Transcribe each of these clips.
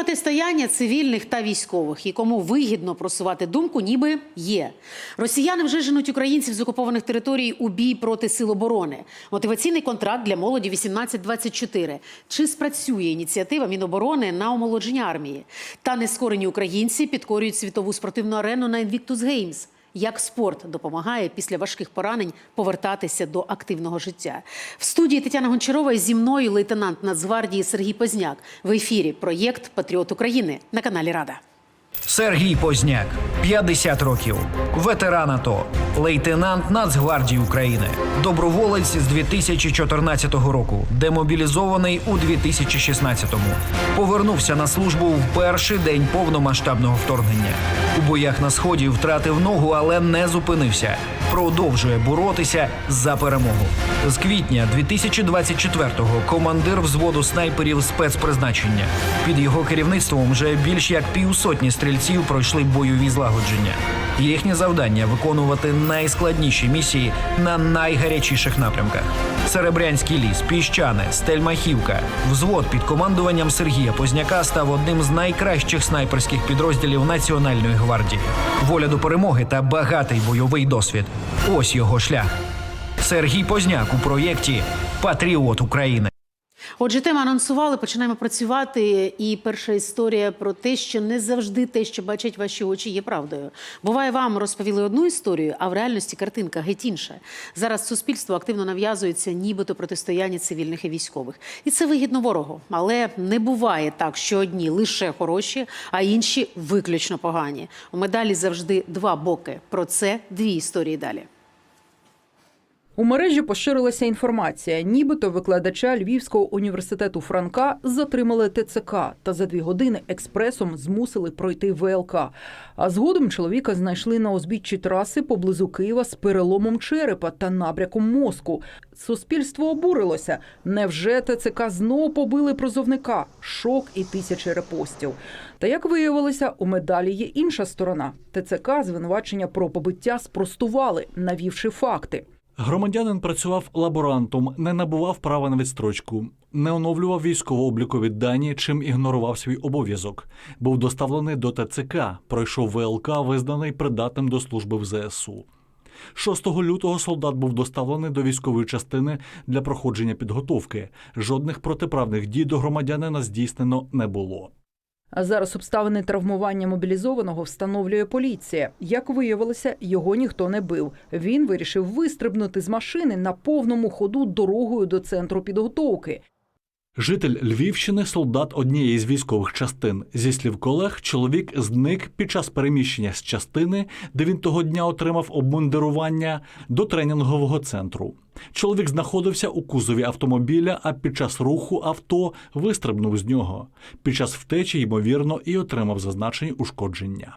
протистояння цивільних та військових, і кому вигідно просувати думку, ніби є. Росіяни вже женуть українців з окупованих територій у бій проти сил оборони. Мотиваційний контракт для молоді 18-24. Чи спрацює ініціатива Міноборони на омолодження армії? Та нескорені українці підкорюють світову спортивну арену на Invictus Games. Як спорт допомагає після важких поранень повертатися до активного життя в студії Тетяна Гончарова зі мною лейтенант Нацгвардії Сергій Позняк в ефірі проєкт Патріот України на каналі Рада. Сергій Позняк, 50 років, ветеран АТО, лейтенант Нацгвардії України, доброволець з 2014 року, демобілізований у 2016-му. Повернувся на службу в перший день повномасштабного вторгнення. У боях на сході втратив ногу, але не зупинився. Продовжує боротися за перемогу. З квітня 2024-го командир взводу снайперів спецпризначення. Під його керівництвом вже більш як півсотні стрільців пройшли бойові злагодження. Їхнє завдання виконувати найскладніші місії на найгарячіших напрямках: Серебрянський ліс, Піщане, Стельмахівка. Взвод під командуванням Сергія Позняка став одним з найкращих снайперських підрозділів Національної гвардії. Воля до перемоги та багатий бойовий досвід. Ось його шлях. Сергій Позняк у проєкті Патріот України. Отже, тему анонсували, починаємо працювати. І перша історія про те, що не завжди те, що бачать ваші очі, є правдою. Буває, вам розповіли одну історію, а в реальності картинка геть інша. Зараз суспільство активно нав'язується, нібито протистояння цивільних і військових. І це вигідно ворогу. Але не буває так, що одні лише хороші, а інші виключно погані. У медалі завжди два боки. Про це дві історії далі. У мережі поширилася інформація, нібито викладача Львівського університету Франка затримали ТЦК та за дві години експресом змусили пройти ВЛК. А згодом чоловіка знайшли на узбіччі траси поблизу Києва з переломом черепа та набряком мозку. Суспільство обурилося. Невже ТЦК знову побили прозовника? Шок і тисячі репостів. Та як виявилося, у медалі є інша сторона. ТЦК звинувачення про побиття спростували, навівши факти. Громадянин працював лаборантом, не набував права на відстрочку, не оновлював військово-облікові дані, чим ігнорував свій обов'язок. Був доставлений до ТЦК, пройшов ВЛК, визнаний придатним до служби в ЗСУ. 6 лютого солдат був доставлений до військової частини для проходження підготовки. Жодних протиправних дій до громадянина здійснено не було. А зараз обставини травмування мобілізованого встановлює поліція. Як виявилося, його ніхто не бив. Він вирішив вистрибнути з машини на повному ходу дорогою до центру підготовки. Житель Львівщини, солдат однієї з військових частин. Зі слів колег, чоловік зник під час переміщення з частини, де він того дня отримав обмундирування, до тренінгового центру. Чоловік знаходився у кузові автомобіля, а під час руху авто вистрибнув з нього. Під час втечі, ймовірно, і отримав зазначені ушкодження.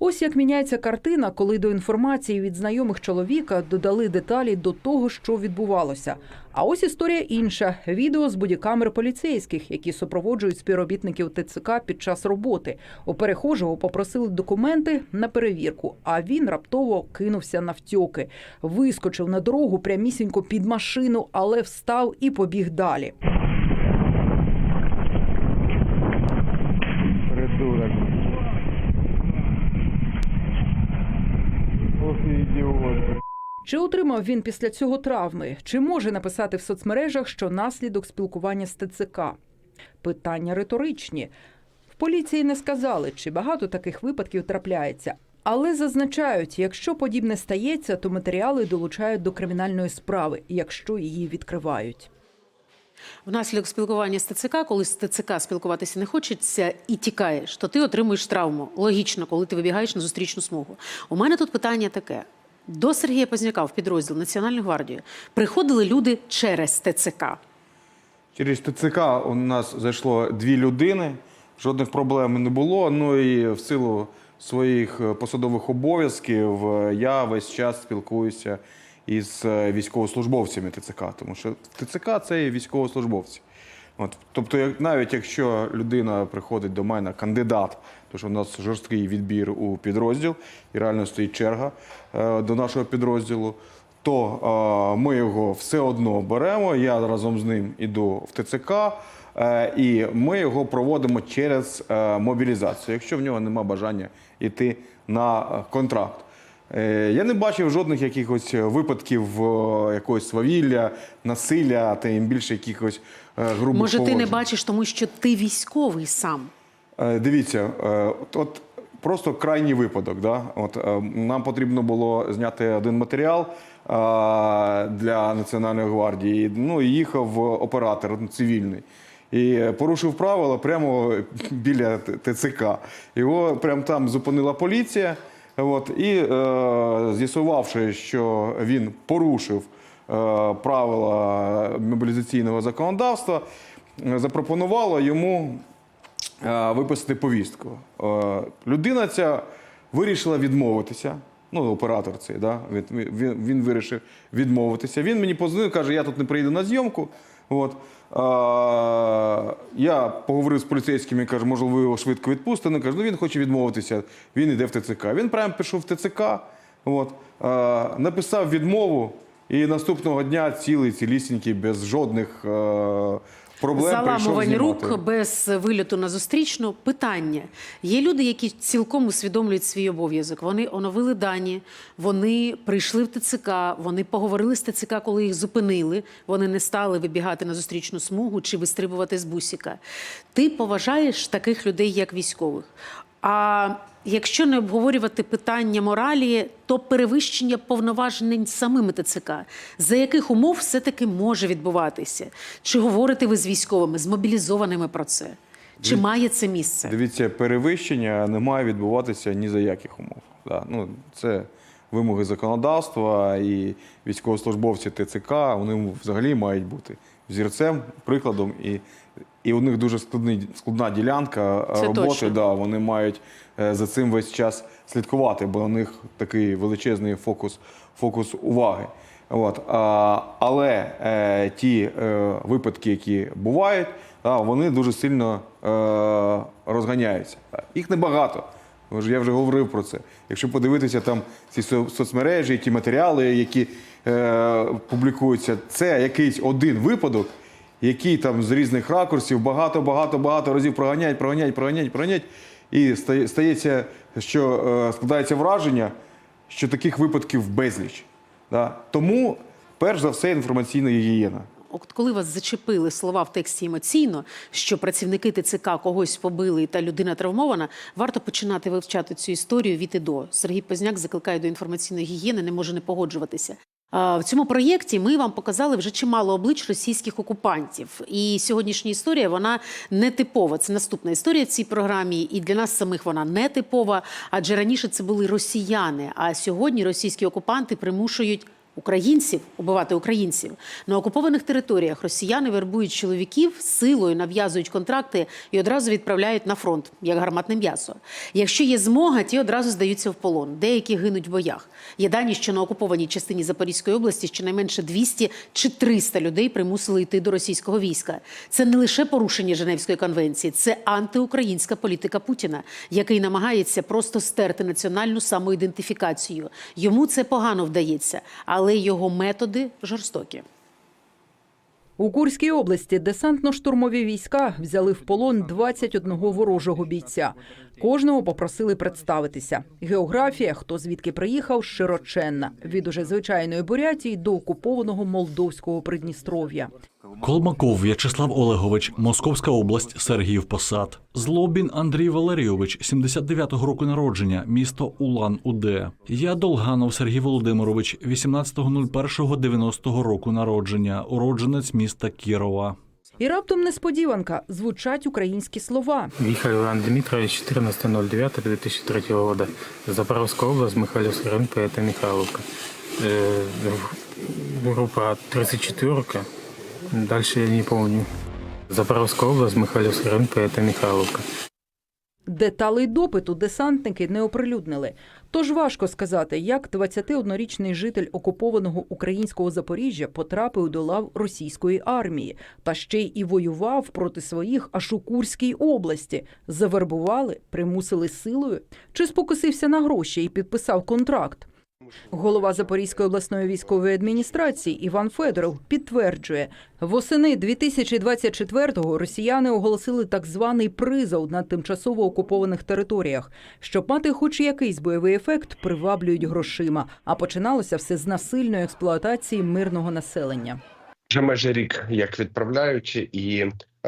Ось як міняється картина, коли до інформації від знайомих чоловіка додали деталі до того, що відбувалося. А ось історія інша: відео з бодікамер поліцейських, які супроводжують співробітників ТЦК під час роботи. У перехожого попросили документи на перевірку, а він раптово кинувся на втьоки, вискочив на дорогу прямісінько під машину, але встав і побіг далі. Чи отримав він після цього травми? Чи може написати в соцмережах, що наслідок спілкування з ТЦК? Питання риторичні. В поліції не сказали, чи багато таких випадків трапляється. Але зазначають, якщо подібне стається, то матеріали долучають до кримінальної справи, якщо її відкривають. Внаслідок спілкування з ТЦК, коли з ТЦК спілкуватися не хочеться і тікаєш, то ти отримуєш травму. Логічно, коли ти вибігаєш на зустрічну смугу. У мене тут питання таке: до Сергія Позняка в підрозділ Національної гвардії приходили люди через ТЦК. Через ТЦК у нас зайшло дві людини, жодних проблем не було. Ну і в силу своїх е, посадових обов'язків е, я весь час спілкуюся із е, військовослужбовцями ТЦК, тому що ТЦК це і військовослужбовці. От, тобто, як, навіть якщо людина приходить до мене, кандидат, тому що у нас жорсткий відбір у підрозділ, і реально стоїть черга е, до нашого підрозділу, то е, ми його все одно беремо. Я разом з ним іду в ТЦК, е, і ми його проводимо через е, мобілізацію, якщо в нього нема бажання йти на е, контракт. Е, Я не бачив жодних якихось випадків е, якогось свавілля, насилля, тим більше якихось е, грубих Може, ти не бачиш, тому що ти військовий сам. Е, Дивіться, е, от, просто крайній випадок. Да? От, е, нам потрібно було зняти один матеріал е, для Національної гвардії. Ну, і їхав оператор цивільний. І порушив правила прямо біля ТЦК. Його прямо там зупинила поліція. От, і е, з'ясувавши, що він порушив е, правила мобілізаційного законодавства, запропонувало йому е, виписати повістку. Е, Людина ця вирішила відмовитися. Ну, оператор цей, да? він, він, він вирішив відмовитися. Він мені позвонив, каже, я тут не прийду на зйомку. От. Я поговорив з поліцейськими, каже, може, ви його швидко відпустите. Вони кажуть, ну він хоче відмовитися, він йде в ТЦК. Він прямо пішов в ТЦК, от, написав відмову, і наступного дня цілий, цілісінький, без жодних проблем Заламувань рук без вильоту на зустрічну. Питання. Є люди, які цілком усвідомлюють свій обов'язок. Вони оновили дані, вони прийшли в ТЦК, вони поговорили з ТЦК, коли їх зупинили. Вони не стали вибігати на зустрічну смугу чи вистрибувати з бусіка. Ти поважаєш таких людей, як військових. А якщо не обговорювати питання моралі, то перевищення повноважень самими ТЦК, за яких умов все-таки може відбуватися? Чи говорите ви з військовими, з мобілізованими про це? Чи має це місце? Дивіться, перевищення не має відбуватися ні за яких умов. Да. Ну, це вимоги законодавства і військовослужбовці ТЦК, вони взагалі мають бути зірцем, прикладом. І, і у них дуже складний, складна ділянка е, Це роботи. точно. Да, вони мають е, за цим весь час слідкувати, бо у них такий величезний фокус, фокус уваги. От, а, але е, ті е, випадки, які бувають, да, вони дуже сильно е, розганяються. Їх небагато. Я вже говорив про це. Якщо подивитися там ці соцмережі, ті матеріали, які е, публікуються, це якийсь один випадок, який там з різних ракурсів багато, багато, багато разів проганяють, проганяють, проганяють, проганяють. І стається, що е, складається враження, що таких випадків безліч. Да? Тому, перш за все, інформаційна гігієна. От коли вас зачепили слова в тексті емоційно, що працівники ТЦК когось побили та людина травмована, варто починати вивчати цю історію від і до. Сергій Позняк закликає до інформаційної гігієни, не може не погоджуватися. В цьому проєкті ми вам показали вже чимало облич російських окупантів. І сьогоднішня історія вона не типова. Це наступна історія в цій програмі, і для нас самих вона не типова. Адже раніше це були росіяни. А сьогодні російські окупанти примушують українців убивати українців на окупованих територіях. Росіяни вербують чоловіків силою, нав'язують контракти і одразу відправляють на фронт як гарматне м'ясо. Якщо є змога, ті одразу здаються в полон. Деякі гинуть в боях. Є дані, що на окупованій частині Запорізької області щонайменше 200 чи 300 людей примусили йти до російського війська. Це не лише порушення Женевської конвенції, це антиукраїнська політика Путіна, який намагається просто стерти національну самоідентифікацію. Йому це погано вдається, але його методи жорстокі. У Курській області десантно-штурмові війська взяли в полон 21 ворожого бійця. Кожного попросили представитися. Географія, хто звідки приїхав, широченна від уже звичайної Бурятії до окупованого молдовського Придністров'я. Колмаков В'ячеслав Олегович, Московська область, Сергіїв Посад. Злобін Андрій Валерійович, 79-го року народження, місто Улан-Уде. Я Долганов Сергій Володимирович, 18.01.90 року народження, уродженець міста Кірова. І раптом несподіванка звучать українські слова. Вихарь Иван Дмитрович, 14.09.2003 года. Запорожская область, Михайловский район, поэта Михайловка. Э, группа 34 Дальше я не помню. Запорожская область, Михайловский район, поэта Михайловка. Деталей допиту десантники не оприлюднили. Тож важко сказати, як 21-річний житель окупованого українського Запоріжжя потрапив до лав російської армії, та ще й і воював проти своїх аж у Курській області. Завербували, примусили силою, чи спокусився на гроші і підписав контракт. Голова Запорізької обласної військової адміністрації Іван Федоров підтверджує, восени 2024-го росіяни оголосили так званий призов на тимчасово окупованих територіях. Щоб мати хоч якийсь бойовий ефект, приваблюють грошима. А починалося все з насильної експлуатації мирного населення. Вже майже рік як відправляють, і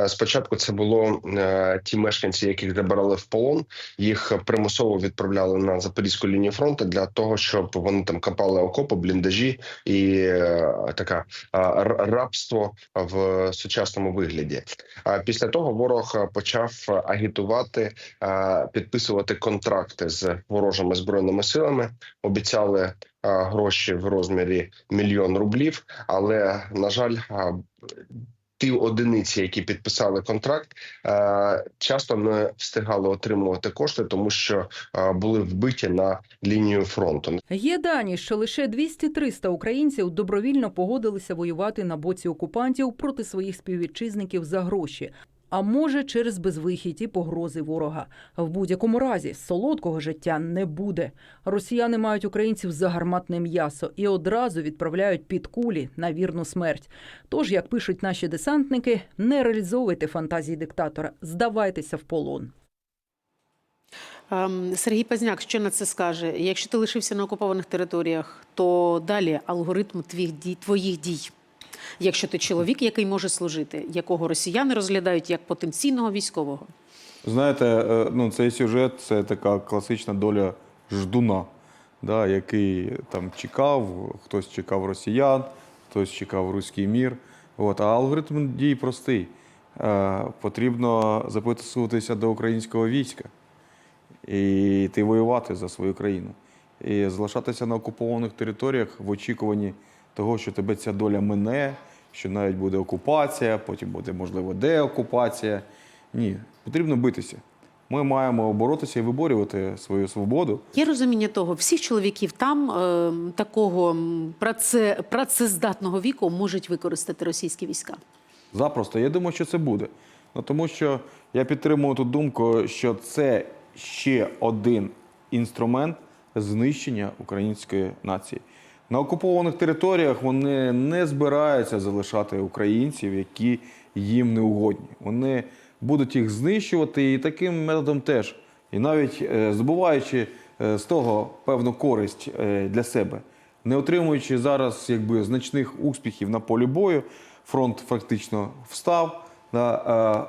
спочатку це було е, ті мешканці, яких забирали в полон. Їх примусово відправляли на запорізьку лінію фронту для того, щоб вони там копали окопи, бліндажі і е, така е, рабство в сучасному вигляді. А після того ворог е, почав агітувати, е, підписувати контракти з ворожими збройними силами. Обіцяли е, гроші в розмірі мільйон рублів. Але на жаль, ті одиниці, які підписали контракт, е, часто не встигали отримувати кошти, тому що е, були вбиті на лінію фронту. Є дані, що лише 200-300 українців добровільно погодилися воювати на боці окупантів проти своїх співвітчизників за гроші. А може, через безвихідь і погрози ворога. В будь-якому разі солодкого життя не буде. Росіяни мають українців за гарматне м'ясо і одразу відправляють під кулі на вірну смерть. Тож, як пишуть наші десантники, не реалізовуйте фантазії диктатора, здавайтеся в полон. Ем, Сергій Пазняк що на це скаже? Якщо ти лишився на окупованих територіях, то далі алгоритм твоїх дій, твоїх дій. Якщо ти чоловік, який може служити, якого росіяни розглядають як потенційного військового. Знаєте, е, ну, цей сюжет це така класична доля ждуна, да, який там чекав, хтось чекав росіян, хтось чекав руський мір. От, а алгоритм дій простий. Е, потрібно записуватися до українського війська і йти воювати за свою країну. І залишатися на окупованих територіях в очікуванні того, що тебе ця доля мине, що навіть буде окупація, потім буде, можливо, деокупація. Ні, потрібно битися. Ми маємо боротися і виборювати свою свободу. Є розуміння того, всіх чоловіків там е, такого праце, працездатного віку можуть використати російські війська. Запросто. Я думаю, що це буде. Ну, тому що я підтримую ту думку, що це ще один інструмент знищення української нації. На окупованих територіях вони не збираються залишати українців, які їм не угодні. Вони будуть їх знищувати і таким методом теж. І навіть е, здобуваючи е, з того певну користь е, для себе, не отримуючи зараз якби значних успіхів на полі бою, фронт фактично встав.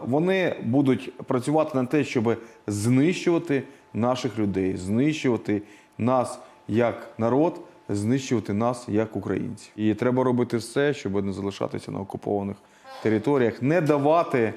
Вони будуть працювати на те, щоб знищувати наших людей, знищувати нас як народ, знищувати нас як українців. І треба робити все, щоб не залишатися на окупованих територіях, не давати е,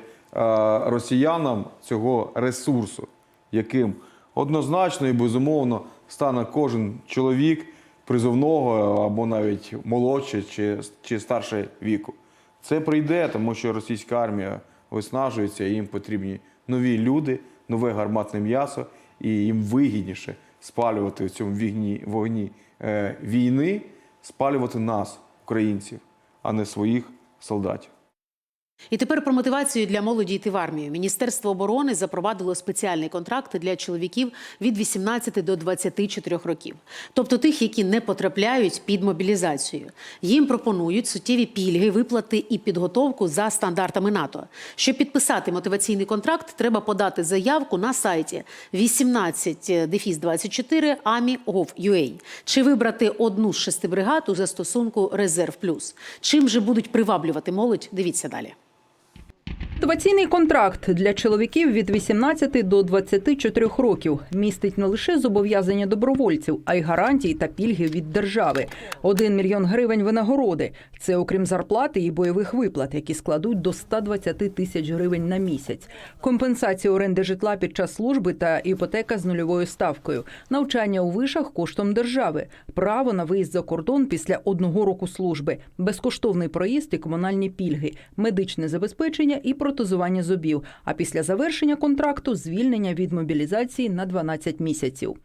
росіянам цього ресурсу, яким однозначно і безумовно стане кожен чоловік призовного або навіть молодший чи, чи старший віку. Це прийде, тому що російська армія виснажується, і їм потрібні нові люди, нове гарматне м'ясо, і їм вигідніше спалювати в цьому вігні, вогні е, війни, спалювати нас, українців, а не своїх солдатів. І тепер про мотивацію для молоді йти в армію. Міністерство оборони запровадило спеціальний контракт для чоловіків від 18 до 24 років, тобто тих, які не потрапляють під мобілізацію. Їм пропонують суттєві пільги, виплати і підготовку за стандартами НАТО. Щоб підписати мотиваційний контракт, треба подати заявку на сайті 18 24 ami.gov.ua. Чи вибрати одну з шести бригад у застосунку Резерв Плюс. Чим же будуть приваблювати молодь? Дивіться далі. Мотиваційний контракт для чоловіків від 18 до 24 років містить не лише зобов'язання добровольців, а й гарантії та пільги від держави. Один мільйон гривень винагороди. Це окрім зарплати і бойових виплат, які складуть до 120 тисяч гривень на місяць. Компенсація оренди житла під час служби та іпотека з нульовою ставкою, навчання у вишах коштом держави, право на виїзд за кордон після одного року служби, безкоштовний проїзд і комунальні пільги, медичне забезпечення і протезування зубів. А після завершення контракту звільнення від мобілізації на 12 місяців.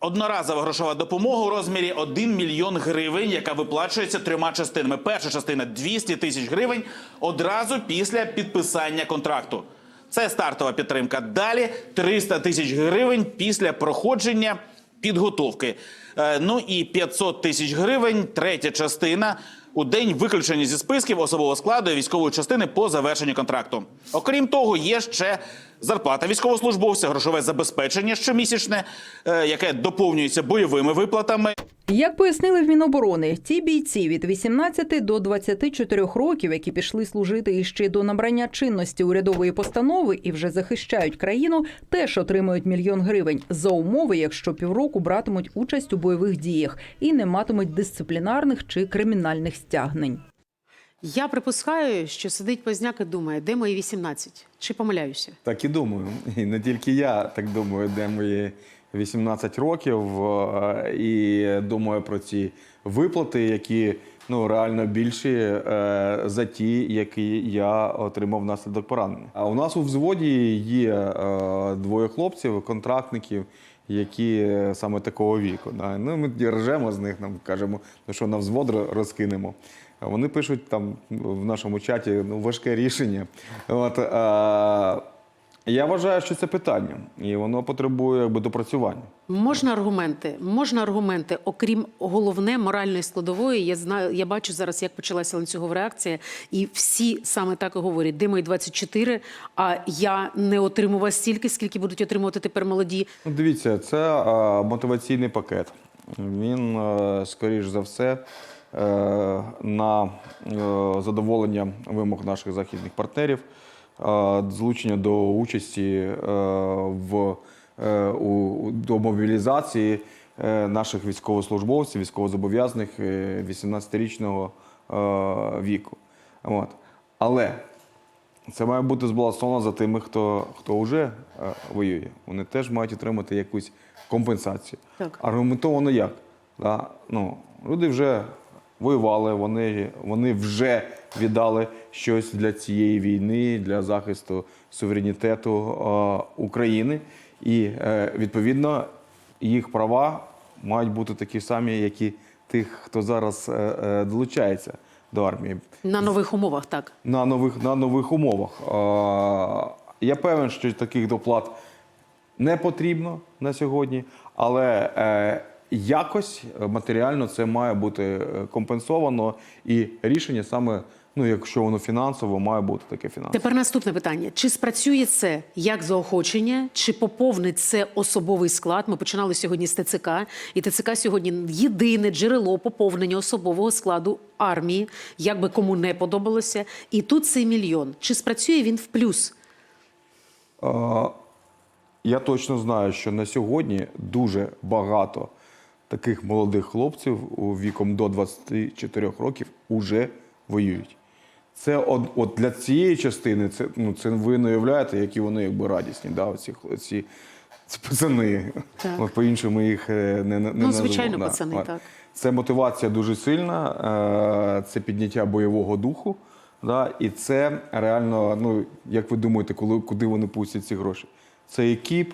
Одноразова грошова допомога у розмірі 1 мільйон гривень, яка виплачується трьома частинами. Перша частина 200 тисяч гривень одразу після підписання контракту. Це стартова підтримка. Далі 300 тисяч гривень після проходження підготовки. Е, Ну і 500 тисяч гривень, третя частина у день виключення зі списків особового складу і військової частини по завершенню контракту. Окрім того, є ще зарплата військовослужбовця, грошове забезпечення щомісячне, е, яке доповнюється бойовими виплатами. Як пояснили в Міноборони, ті бійці від 18 до 24 років, які пішли служити іще до набрання чинності урядової постанови і вже захищають країну, теж отримують мільйон гривень за умови, якщо півроку братимуть участь у бойових діях і не матимуть дисциплінарних чи кримінальних стягнень. Я припускаю, що сидить Позняк і думає, де мої 18? Чи помиляюся? Так і думаю. І не тільки я так думаю, де мої 18 років, е, і думаю про ці виплати, які ну реально більші е, за ті, які я отримав внаслідок поранення. А у нас у взводі є е, двоє хлопців, контрактників. Які саме такого віку. Да. Ну, ми ржемо з них, нам кажемо, ну що на взвод розкинемо. Вони пишуть там в нашому чаті ну, важке рішення. От, а, я вважаю, що це питання, і воно потребує якби, допрацювання. Можна аргументи? Можна аргументи, окрім головне моральної складової. Я знаю, я бачу зараз, як почалася ланцюгова реакція, і всі саме так і говорять: де мої 24, а я не отримував стільки, скільки будуть отримувати тепер молоді. Ну, дивіться, це а, мотиваційний пакет. Він, е, скоріш за все, е, на е, задоволення вимог наших західних партнерів, залучення до участі е, в е, у, до мобілізації е, наших військовослужбовців, військовозобов'язаних е, 18-річного е, віку. От. Але це має бути збалансовано за тими, хто, хто вже воює. Вони теж мають отримати якусь компенсацію. Так. Аргументовано як? Да? Ну, люди вже воювали, вони, вони вже віддали щось для цієї війни, для захисту суверенітету е, України. І е, відповідно їх права мають бути такі самі, як і тих, хто зараз е, долучається до армії На нових умовах, так. на нових, на нових умовах. Я певен, що таких доплат не потрібно на сьогодні, але якось матеріально це має бути компенсовано, і рішення саме, ну якщо воно фінансово, має бути таке фінансове. Тепер наступне питання: чи спрацює це як заохочення, чи поповнить це особовий склад? Ми починали сьогодні з ТЦК, і ТЦК сьогодні єдине джерело поповнення особового складу армії, як би кому не подобалося. І тут цей мільйон. Чи спрацює він в плюс? Е, Я точно знаю, що на сьогодні дуже багато таких молодих хлопців віком до 24 років уже воюють. Це от, от для цієї частини, це, ну, це ви не уявляєте, які вони якби радісні, да, оці, ці, ці пацани. От по-іншому їх е, не, не Ну, назову, звичайно, да. пацани, так. Це мотивація дуже сильна, е, це підняття бойового духу. Да, і це реально, ну як ви думаєте, коли, куди вони пустять ці гроші? Це екіп,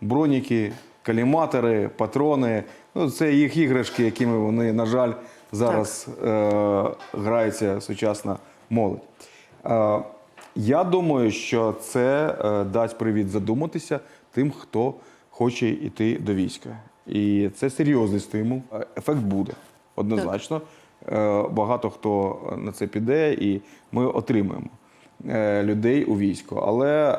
броніки, каліматори, патрони. Ну, це їх іграшки, якими вони, на жаль, зараз е, грається сучасна молодь. Е, я думаю, що це е, дасть привід задуматися тим, хто хоче йти до війська. І це серйозний стимул. Е, Ефект буде однозначно. Багато хто на це піде, і ми отримаємо е, людей у військо. Але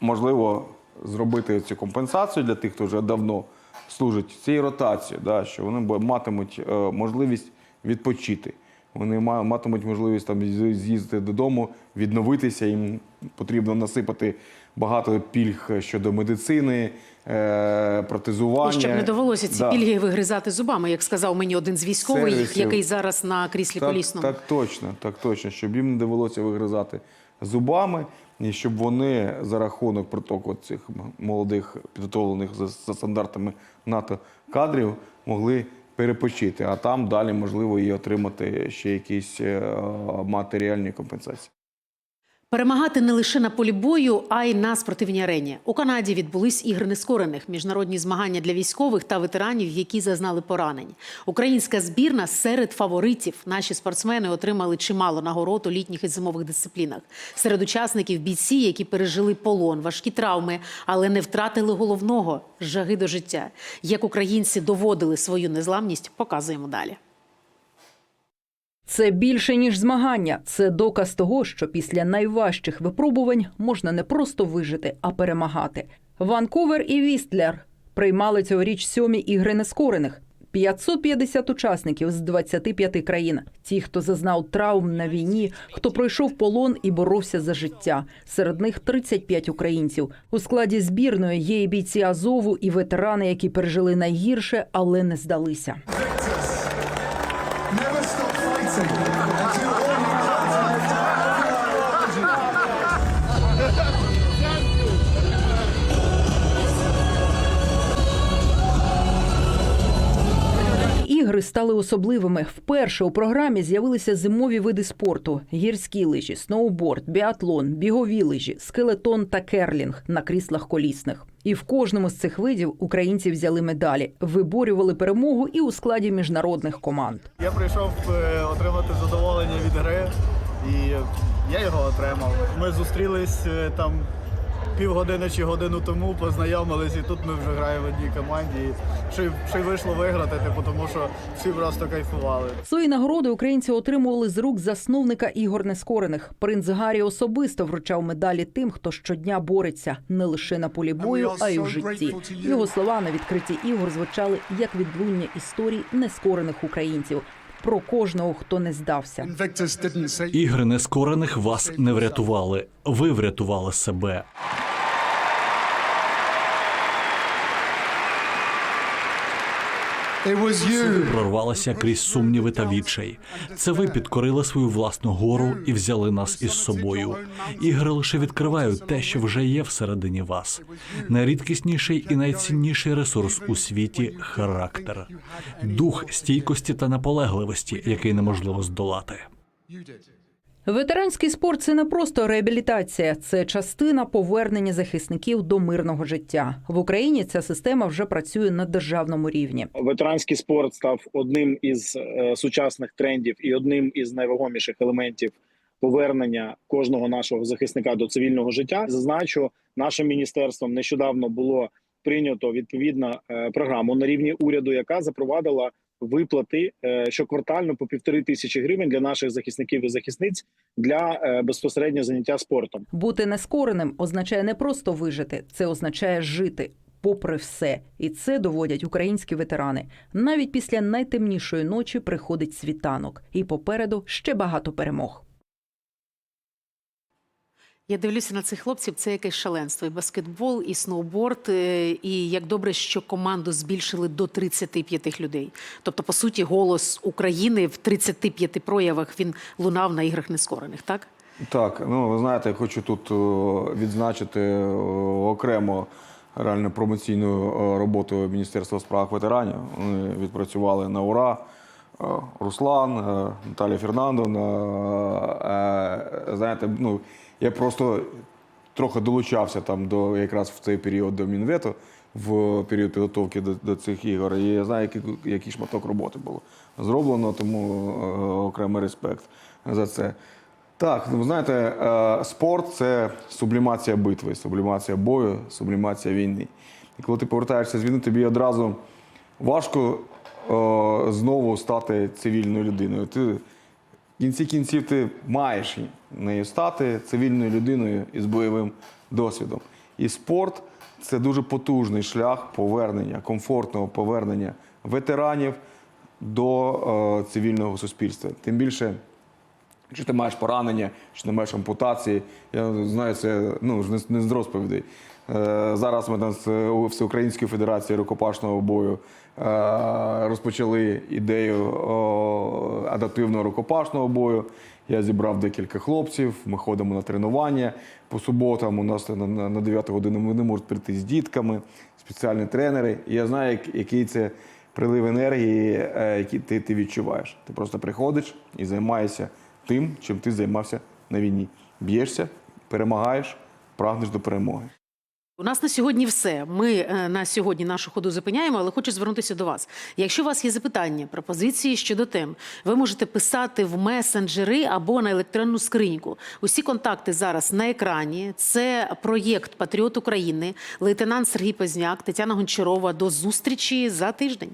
можливо зробити цю компенсацію для тих, хто вже давно служить цією ротацією, да, що вони матимуть можливість відпочити. Вони ма- матимуть можливість там з'їздити додому, відновитися. Їм потрібно насипати багато пільг щодо медицини, е, протезування. І щоб не довелося ці Да. пільги вигризати зубами, як сказав мені один з військових, Сервісів. який зараз на кріслі Так, колісному. так точно, так точно, щоб їм не довелося вигризати зубами, і щоб вони за рахунок притоку цих молодих підготовлених за, за стандартами НАТО кадрів могли перепочити, а там далі можливо і отримати ще якісь е, матеріальні компенсації. Перемагати не лише на полі бою, а й на спортивній арені. У Канаді відбулись ігри нескорених міжнародні змагання для військових та ветеранів, які зазнали поранень. Українська збірна серед фаворитів. Наші спортсмени отримали чимало нагород у літніх і зимових дисциплінах. Серед учасників бійці, які пережили полон, важкі травми, але не втратили головного жаги до життя. Як українці доводили свою незламність, показуємо далі. Це більше ніж змагання. Це доказ того, що після найважчих випробувань можна не просто вижити, а перемагати. Ванкувер і Вістлер приймали цьогоріч сьомі ігри нескорених. 550 учасників з 25 країн. Ті, хто зазнав травм на війні, хто пройшов полон і боровся за життя. Серед них 35 українців. У складі збірної є і бійці Азову, і ветерани, які пережили найгірше, але не здалися. Стали особливими. Вперше у програмі з'явилися зимові види спорту: гірські лижі, сноуборд, біатлон, бігові лижі, скелетон та керлінг на кріслах колісних. І в кожному з цих видів українці взяли медалі, виборювали перемогу і у складі міжнародних команд. Я прийшов е, отримати задоволення від гри, і я його отримав. Ми зустрілись е, там півгодини чи годину тому, познайомились, і тут ми вже граємо в одній команді. І ще, й- ще й вийшло виграти, типу, тому що всі просто кайфували. Свої нагороди українці отримували з рук засновника ігор нескорених. Принц Гаррі особисто вручав медалі тим, хто щодня бореться не лише на полі бою, а й у житті. Його слова на відкритті ігор звучали як відлуння історій нескорених українців про кожного, хто не здався. Ігри нескорених вас не врятували. Ви врятували себе. Ви прорвалися крізь сумніви та відчай. Це ви підкорили свою власну гору і взяли нас із собою. Ігри лише відкривають те, що вже є всередині вас. Найрідкісніший і найцінніший ресурс у світі характер, дух стійкості та наполегливості, який неможливо здолати. Ветеранський спорт це не просто реабілітація, це частина повернення захисників до мирного життя. В Україні ця система вже працює на державному рівні. ветеранський спорт став одним із е, сучасних трендів і одним із найвагоміших елементів повернення кожного нашого захисника до цивільного життя. Зазначу, нашим міністерством нещодавно було прийнято відповідна е, програму на рівні уряду, яка запровадила виплати е, щоквартально по півтори тисячі гривень для наших захисників і захисниць для е, безпосередньо заняття спортом. Бути нескореним означає не просто вижити, це означає жити. Попри все, і це доводять українські ветерани. Навіть після найтемнішої ночі приходить світанок, і попереду ще багато перемог. Я дивлюся на цих хлопців. Це якесь шаленство. І баскетбол, і сноуборд. е, І як добре, що команду збільшили до 35 людей. Тобто, по суті, голос України в 35 проявах він лунав на іграх нескорених, так? Так, ну ви знаєте, хочу тут відзначити окремо реально промоційну роботу Міністерства у справах ветеранів. Вони відпрацювали на ура. Е, Руслан, е, Наталія Фернандовна. е, е, Знаєте, ну я просто трохи долучався там до якраз в цей період до Мінвету, в період підготовки до, до цих ігор. І я знаю, який, який шматок роботи було зроблено, тому е, окремий респект за це. Так, ну ви знаєте, е, спорт це сублімація битви, сублімація бою, сублімація війни. І коли ти повертаєшся з війни, тобі одразу важко е, знову стати цивільною людиною. Ти в кінці кінців ти маєш нею стати цивільною людиною із бойовим досвідом. І спорт це дуже потужний шлях повернення, комфортного повернення ветеранів до е, цивільного суспільства. Тим більше. Якщо ти маєш поранення, чи ти маєш ампутації, я знаю, це ну, не, не з розповідей. Е, зараз ми у Всеукраїнської федерації рукопашного бою е, розпочали ідею адаптивного рукопашного бою. Я зібрав декілька хлопців, ми ходимо на тренування по суботам. У нас на, на, на 9 годину вони можуть прийти з дітками, спеціальні тренери. І я знаю, який це прилив енергії, е, який ти, ти відчуваєш. Ти просто приходиш і займаєшся тим, чим ти займався на війні. Б'єшся перемагаєш, прагнеш до перемоги. У нас на сьогодні все. Ми е, на сьогодні нашу ходу зупиняємо, але хочу звернутися до вас. Якщо у вас є запитання, пропозиції щодо тем, ви можете писати в месенджери або на електронну скриньку. Усі контакти зараз на екрані. Це проєкт Патріот України, лейтенант Сергій Позняк, Тетяна Гончарова. До зустрічі за тиждень.